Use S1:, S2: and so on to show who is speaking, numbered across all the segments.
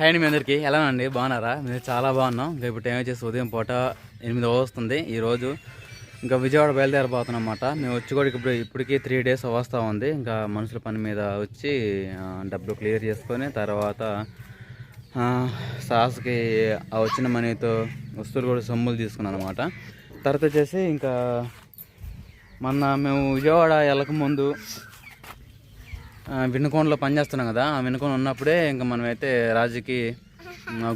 S1: Hi అండి మీ అందరికీ. ఎలా అండి బాగున్నారా? మేము చాలా బాగున్నాం. ఇప్పుడు టైం వచ్చేసి ఉదయం పూట ఎనిమిది వస్తుంది. ఈరోజు ఇంకా విజయవాడ బయలుదేరబోతున్నాం అన్నమాట మేము వచ్చి కూడా ఇప్పుడు ఇప్పటికీ త్రీ డేస్ వస్తూ ఉంది. ఇంకా మనుషుల పని మీద వచ్చి డబ్బులు క్లియర్ చేసుకొని తర్వాత సాస్కి ఆ వచ్చిన మనీతో వస్తువులు కూడా సొమ్ములు తీసుకున్నాను అనమాట తర్వాత వచ్చేసి ఇంకా మొన్న మేము విజయవాడ వెళ్ళక ముందు వినుకొండలో పనిచేస్తున్నాం కదా ఆ వినుకొండ ఉన్నప్పుడే ఇంకా మనమైతే రాజుకి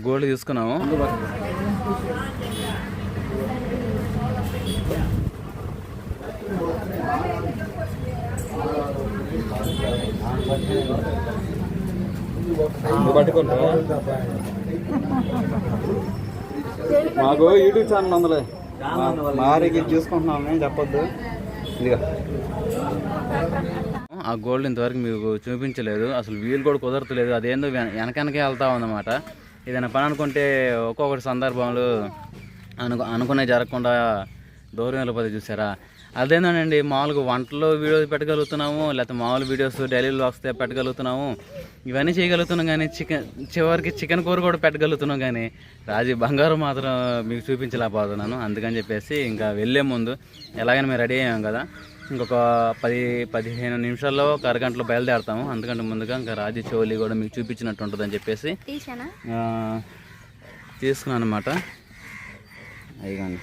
S1: గోల్డ్ తీసుకున్నాము. మాకు యూట్యూబ్ ఛానల్ ఉందిలే. మారికి చూసుకుంటున్నాం చెప్పొద్దు. ఇదిగా. ఆ గోల్డ్ ఇంతవరకు మీకు చూపించలేదు. అసలు వీలు కూడా కుదరతలేదు అదేందో వెన- వెనకనకే వెళ్తా ఉందన్నమాట. ఏదైనా పని అనుకుంటే ఒక్కొక్కటి సందర్భంలో అనుకు అనుకునే జరగకుండా దూరం వెళ్ళిపోతే చూసారా? అదేందండి మామూలుగా వంటలో వీడియోస్ పెట్టగలుగుతున్నాము లేకపోతే మామూలు వీడియోస్ డైలీ వస్తే పెట్టగలుగుతున్నాము. ఇవన్నీ చేయగలుగుతున్నాం కానీ చికెన్ చివరికి చికెన్ కూర కూడా పెట్టగలుగుతున్నాం కానీ రాజీ బంగారం మాత్రం మీకు చూపించలేకపోతున్నాను. అందుకని చెప్పేసి ఇంకా వెళ్ళే ముందు ఎలాగైనా మేము రెడీ అయ్యాం కదా. ఇంకొక పది పదిహేను నిమిషాల్లో ఒక అరగంటలో బయలుదేరతాము. అందుకంటే ముందుగా ఇంకా రాజీ చోలి కూడా మీకు చూపించినట్టు ఉంటుందని చెప్పేసి తీసుకున్నాను అనమాట అయ్యండి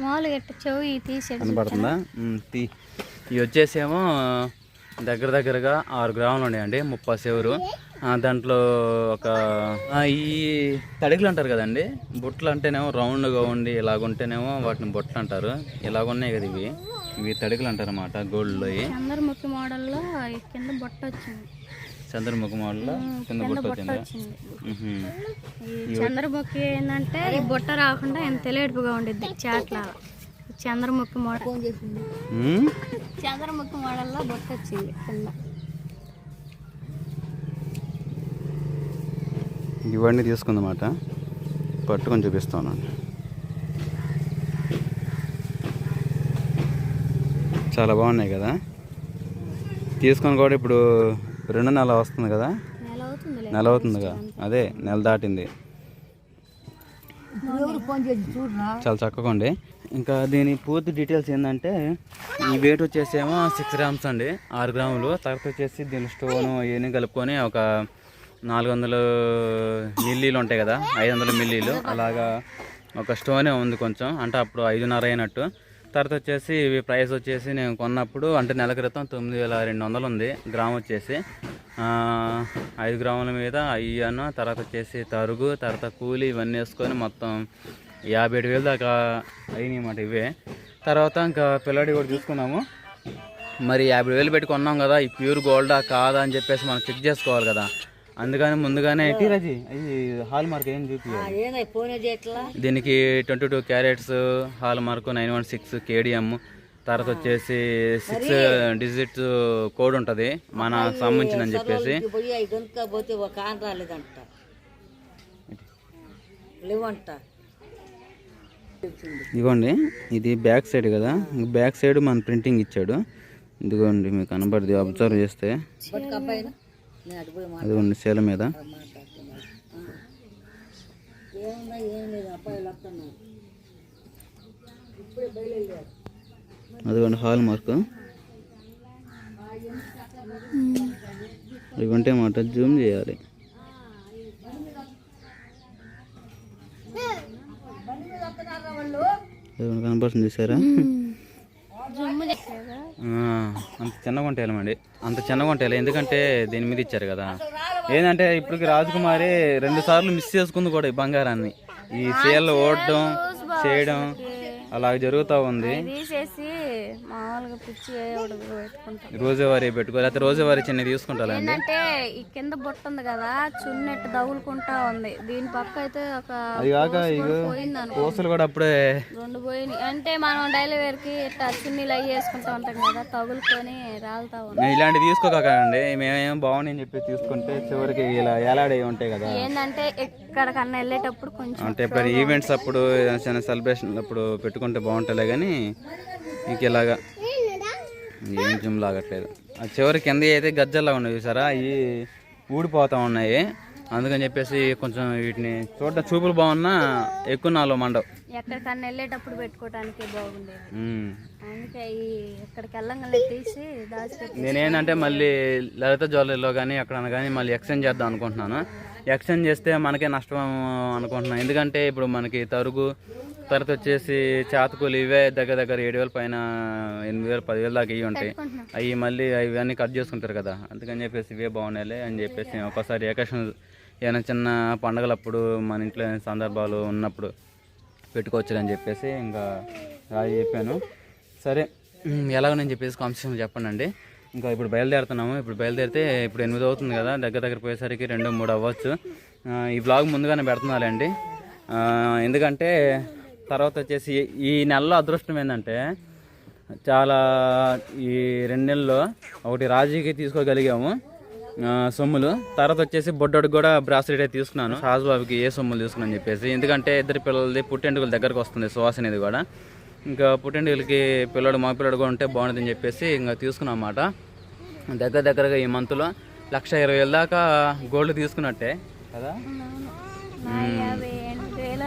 S2: మామూలుగా చెవి
S1: తీ. ఇవి వచ్చేసేమో దగ్గర దగ్గరగా ఆరు గ్రాములు ఉన్నాయండి ముప్పై సెవరు ఆ, దాంట్లో ఒక ఈ తడికలు అంటారు కదండి బుట్టలు అంటేనేమో రౌండ్గా ఉండి ఇలాగుంటేనేమో వాటిని బుట్టలు అంటారు. ఇలాగున్నాయి కదా ఇవి. ఇవి తడికలు అంటారు అన్నమాట గోల్డ్లో
S2: మోడల్లో కింద బొట్ట వచ్చింది.
S1: చంద్రముఖి మోడల్లో కింద
S2: కింద
S1: బుట్ట వచ్చిందా.
S2: చంద్రముఖి ఏంటంటే ఈ బొట్ట రాకుండా ఎంత తెలియడుపుగా ఉండిద్ది చాట్ల. చంద్రముఖి మోడల్? చంద్రముఖి మోడల్లో బొట్ట వచ్చింది కింద.
S1: ఇవన్నీ తీసుకుందన్నమాట పట్టుకొని చూపిస్తాను. చాలా బాగున్నాయి కదా. తీసుకొని కూడా ఇప్పుడు రెండు నెల వస్తుంది కదా?
S2: నెల
S1: అవుతుందిగా? అదే నెల దాటింది. చాలా చక్కగా ఉండి ఇంకా దీని పూర్తి డీటెయిల్స్ ఏంటంటే ఈ వెయిట్ వచ్చేసేమో సిక్స్ గ్రామ్స్ అండి. ఆరు గ్రాములు. తర్వాత వచ్చేసి దీని స్టోన్ ఇవన్నీ కలుపుకొని ఒక నాలుగు వందలు మిల్లీలు ఉంటాయి కదా? ఐదు వందల మిల్లీలు అలాగా ఒక స్టోనే ఉంది కొంచెం. అంటే అప్పుడు ఐదున్నర అయినట్టు. తర్వాత వచ్చేసి ఇవి ప్రైస్ వచ్చేసి నేను కొన్నప్పుడు అంటే నెల క్రితం తొమ్మిది వేల రెండు వందలు ఉంది. గ్రామ్ వచ్చేసి ఐదు గ్రాముల మీద అయ్యాను తర్వాత వచ్చేసి తరుగు తర్వాత కూలి ఇవన్నీ వేసుకొని మొత్తం యాభై ఏడు వేలు దాకా అయినాయి అన్నమాట ఇవే. తర్వాత ఇంకా పిల్లడి కూడా చూసుకున్నాము మరి యాభై వేలు పెట్టి కొన్నాం కదా ఈ ప్యూర్ గోల్డా కాదా అని చెప్పేసి మనం చెక్ చేసుకోవాలి కదా. అందుకని ముందుగానే హాల్ మార్క్ ఏం చూపించాలి దీనికి twenty two carats hallmark nine one six KDM. తర్వాత వచ్చేసి సిక్స్ డిజిట్ కోడ్ ఉంటుంది మన చెప్పేసి.
S3: ఆన్ రాలేదంట. లేవంట.
S1: ఇదిగోండి ఇది బ్యాక్ సైడ్ కదా బ్యాక్ సైడ్ మన ప్రింటింగ్ ఇచ్చాడు. ఇదిగోండి మీకు కనబడుతుంది అబ్జర్వ్ చేస్తే.
S3: బట్ అబ్బాయినా నేను అటు పోయి
S1: అదిగోండి శీల మీద. అదిగోండి హాల్ మార్క్. ఇవి ఉంటే మాట జూమ్ చేయాలి. కనపడుతుంది చూసారా ఆ, అంత చిన్నగా ఉంటాయాలండి అంత చిన్నగా ఉంటాయి ఎందుకంటే దీని మీద ఇచ్చారు కదా. ఏంటంటే ఇప్పటికి రాజకుమారి రెండు సార్లు మిస్ చేసుకుంది కూడా ఈ బంగారాన్ని. ఈ చీరలు ఓడడం చేయడం. అలా జరుగుతూ ఉంది.
S2: తీసేసి మామూలుగా పిచ్చి ఒకటి పెట్టుకుంటాం.
S1: రోజువారీ పెట్టుకో లేకపోతే రోజువారీ చిన్న తీసుకుంటారండి
S2: ఏంటంటే ఈ కింద బొట్ట ఉంది కదా చున్నెట్టు తగులుకుంటా ఉంది. దీని పక్క అయితే ఒక
S1: అది కాక
S2: పోసు
S1: ఇగో
S2: కూడా
S1: అప్పుడే
S2: రెండు పోయినాయి. అంటే మనం డైలీ వేర్కి ఇట్లా చున్నీలు అవి వేసుకుంటా ఉంటాం కదా తగులుకొని రాలుతా ఉంది.
S1: మేము ఇలాంటివి తీసుకోకండి మేమేం బాగున్నాయని చెప్పి తీసుకుంటే చివరికి ఇలా ఏలాడే ఉంటాయి కదా.
S2: ఏంటంటే ఎక్కడికన్నా వెళ్ళేటప్పుడు కొంచెం
S1: అంటే ఇప్పుడు ఈవెంట్స్ అప్పుడు సెలబ్రేషన్ అప్పుడు పెట్టుకుంటే బాగుంటుందిలే కానీ ఇంక ఇలాగా ఏం జిమ్ లాగట్లేదు. ఆ చివరి కింద అయితే గజ్జల్లా ఉన్నాయి చూసారా? ఈ ఊడిపోతూ ఉన్నాయి. అందుకని చెప్పేసి కొంచెం వీటిని చూడటం చూపులు బాగున్నా ఎక్కువ నాలో మండవు.
S2: ఎక్కడికన్నా వెళ్ళేటప్పుడు పెట్టుకోవడానికి బాగుండేది. అందుకే ఈ ఎక్కడికి వెళ్ళంగానే తీసి దాచిపెట్టి
S1: నేనేంటంటే మళ్ళీ లలిత జ్యువెలరీలో కానీ ఎక్కడన్నా కానీ మళ్ళీ ఎక్స్చేంజ్ చేద్దాం అనుకుంటున్నాను. ఎక్స్చేంజ్ చేస్తే మనకే నష్టం అనుకుంటున్నాను. ఎందుకంటే ఇప్పుడు మనకి తరుగు తర్వాత వచ్చేసి చేతకూలు ఇవే దగ్గర దగ్గర ఏడు వేల పైన ఎనిమిది వేలు పదివేలు దాకా ఇవి ఉంటాయి. అవి మళ్ళీ ఇవన్నీ కట్ చేసుకుంటారు కదా. అందుకని చెప్పేసి ఇవే బాగున్నాయి అని చెప్పేసి ఒకసారి ఏకేషన్ ఏమైనా చిన్న పండగలప్పుడు మన ఇంట్లో సందర్భాలు ఉన్నప్పుడు పెట్టుకోవచ్చు అని చెప్పేసి ఇంకా రాజు చెప్పాను. సరే ఉమ్, ఎలాగో నేను చెప్పేసి కాంపిటీషన్ చెప్పండి అండి ఇంకా ఇప్పుడు బయలుదేరుతున్నాము. ఇప్పుడు బయలుదేరితే ఇప్పుడు ఎనిమిది అవుతుంది కదా. దగ్గర దగ్గర పోయేసరికి రెండు మూడు అవ్వచ్చు. ఈ బ్లాగ్ ముందుగానే పెడుతున్నానండి ఆ, ఎందుకంటే తర్వాత వచ్చేసి ఈ నెలలో అదృష్టం ఏంటంటే చాలా ఈ రెండు నెలల్లో ఒకటి రాజీకి తీసుకోగలిగాము సొమ్ములు. తర్వాత వచ్చేసి బొడ్డోడికి కూడా బ్రాస్లెట్ అయితే తీసుకున్నాను. రాజుబాబుకి ఏ సొమ్ములు తీసుకున్నాను చెప్పేసి. ఎందుకంటే ఇద్దరు పిల్లలది పుట్టెంటుకల దగ్గరకు వస్తుంది సువాస అనేది కూడా. ఇంకా పుట్టెంటుకలకి పిల్లడు మా పిల్లడు కూడా ఉంటే బాగుంటుందని చెప్పేసి ఇంకా తీసుకున్నాం అన్నమాట. దగ్గర దగ్గరగా ఈ మంత్లో లక్ష ఇరవై వేల దాకా గోల్డ్ తీసుకున్నట్టే కదా?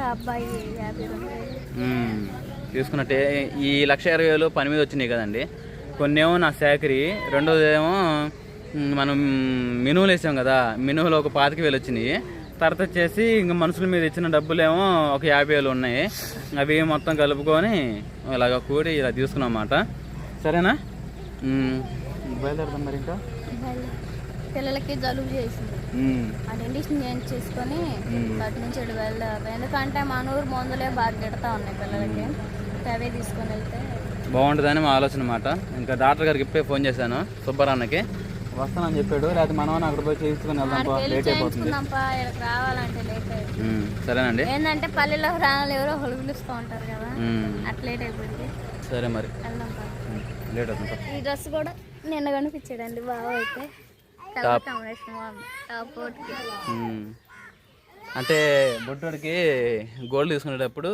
S2: అబ్బాయి యాభై రెండు వేలు
S1: మ్మ్. తీసుకున్నట్టే ఈ లక్ష ఇరవై వేలు పని మీద వచ్చినాయి కదండి. కొన్ని ఏమో నా సేకరి రెండోది ఏమో మనం మినువులు వేసాం కదా మినువులు ఒక పాతిక వేలు వచ్చినాయి. తర్వాత వచ్చేసి ఇంకా మనుషుల మీద ఇచ్చిన డబ్బులు ఏమో ఒక యాభై వేలు ఉన్నాయి. అవి మొత్తం కలుపుకొని ఇలాగ కూడి ఇలా తీసుకున్నాం అన్నమాట. సరేనా? బయలుదేరదాం మరి ఇంకా.
S2: పిల్లలకి జలుబు చేసింది.
S1: మ్,
S2: ఆ రెండిషన్ చేంజ్ చేసుకొని అటు నుంచి ఇటు వెళ్దాం. ఎందుకంటే మన ఊరు మందులే బాగా గిడతా ఉన్నాయి పిల్లలకి. అవే తీసుకొని వెళ్తే
S1: బాగుంటుందని మా ఆలోచన అన్నమాట. ఇంకా డాక్టర్ గారికి ఇప్పుడే ఫోన్ చేశాను సుబ్బరాన్నకి వస్తానని చెప్పాడు లేకపోతే మనం అక్కడ పోయి చేయించుకొని వెళ్దాం లేట్ అయిపోతుంది.
S2: రావాలంటే లేట్.
S1: సరేనండి.
S2: ఏంటంటే పల్లెలో రావాలి ఎవరో ఒకరు పిలుస్తూ ఉంటారు కదా. అట్లా లేట్ అయిపోయింది.
S1: సరే మరి. లేట్ అవుతుంది
S2: ఈ డ్రెస్ కూడా నిన్న కనిపించాడండి బాగా అయితే. టాప్.
S1: అంటే బొట్టోడికి గోల్డ్ తీసుకునేటప్పుడు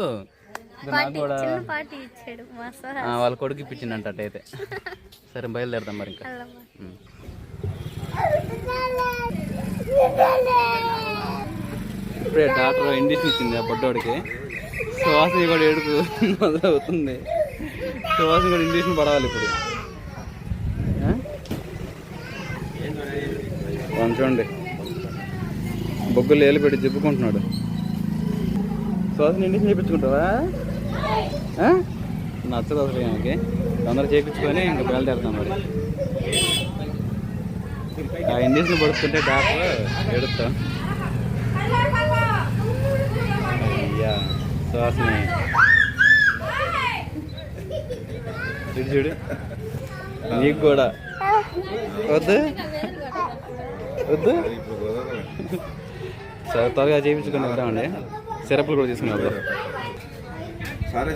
S1: కూడా వాళ్ళ కొడుకు ఇప్పించిందంట అట్టయితే సరే బయలుదేరదాం మరి ఇంకా. ఇప్పుడే డాక్టర్ ఇండిషన్ ఇచ్చింది ఆ బొట్టోడికి సువాసన కూడా ఏడుపు మొదలవుతుంది. సువాసన కూడా ఇండిషన్ పడవాలి ఇప్పుడు ఆ? వాడిని చూడండి. బొగ్గులు ఏలు పెట్టి చెప్పుకుంటున్నాడు శ్వాస ఇండిషన్ చేయించుకుంటావా నచ్చదు అసలు ఆయనకి తొందర చేయించుకొని ఇంకా బయలుదేరుతాం మరి. ఆ ఇండిషన్ పడుతుంటే డాక్టర్ ఎడుతాం అయ్యా శ్వాసని చూడు చూడు. నీకు కూడా. వద్దు. వద్దు. సరే త్వరగా చేయించుకుని వద్దామండి సిరప్లు కూడా తీసుకుని వద్దాం
S4: సరే